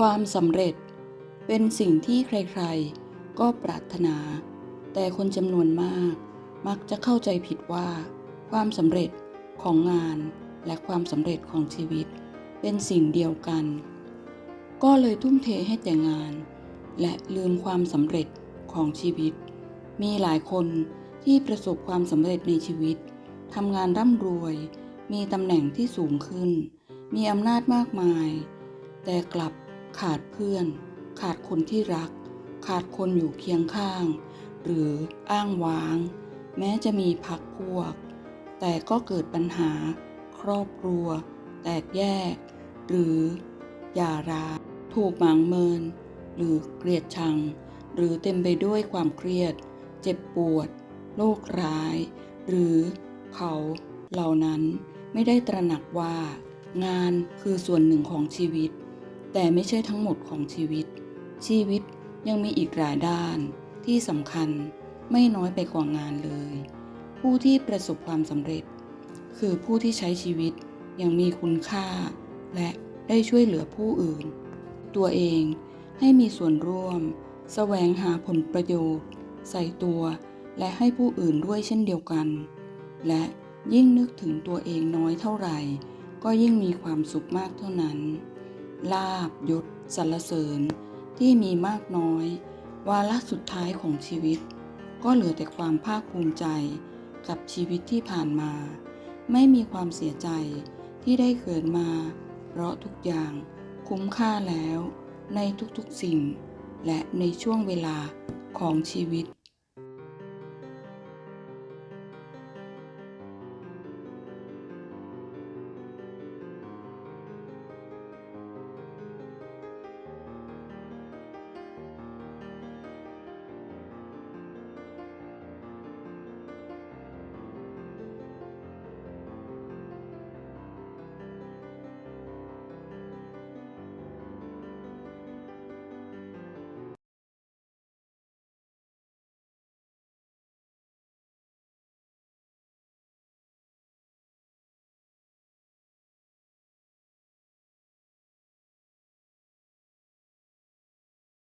ความสำเร็จเป็นสิ่งที่ใครๆ ก็ปรารถนา แต่คนจำนวนมาก มักจะเข้าใจผิดว่า ความสำเร็จของงานและความสำเร็จของชีวิต เป็นสิ่งเดียวกัน ก็เลยทุ่มเทให้แต่งาน และลืมความสำเร็จของชีวิต มีหลายคนที่ประสบความสำเร็จในชีวิตทำงานร่ำรวย มีตำแหน่งที่สูงขึ้น มีอำนาจมากมาย แต่กลับ ขาดเพื่อน ขาดคนที่รัก ขาดคนอยู่เคียงข้าง หรืออ้างว้าง แม้จะมีพักพวก แต่ก็เกิดปัญหา ครอบครัว แตกแยก หรือหย่าร้างถูกหมางเมิน หรือเกลียดชัง หรือเต็มไปด้วยความเครียด เจ็บปวด โรคร้าย หรือเขาเหล่านั้นไม่ได้ตระหนักว่า งานคือส่วนหนึ่งของชีวิต แต่ไม่ใช่ทั้งหมดของชีวิต ชีวิตยังมีอีกหลายด้านที่สำคัญไม่น้อยไปกว่างานเลย ผู้ที่ประสบความสำเร็จ คือผู้ที่ใช้ชีวิตย่างมีคุณค่า และได้ช่วยเหลือผู้อื่น ตัวเองให้มีส่วนร่วม แสวงหาผลประโยชน์ ใส่ตัว และให้ผู้อื่นด้วยเช่นเดียวกัน และยิ่งนึกถึงตัวเองน้อยเท่าไหร่ ก็ยิ่งมีความสุขมากเท่านั้น ลาบยศสรรเสริญที่มีมากน้อย วาระสุดท้ายของชีวิต ก็เหลือแต่ความภาคภูมิใจกับชีวิตที่ผ่านมา ไม่มีความเสียใจที่ได้เกิดมา เพราะทุกอย่างคุ้มค่าแล้วในทุกๆสิ่ง และในช่วงเวลาของชีวิต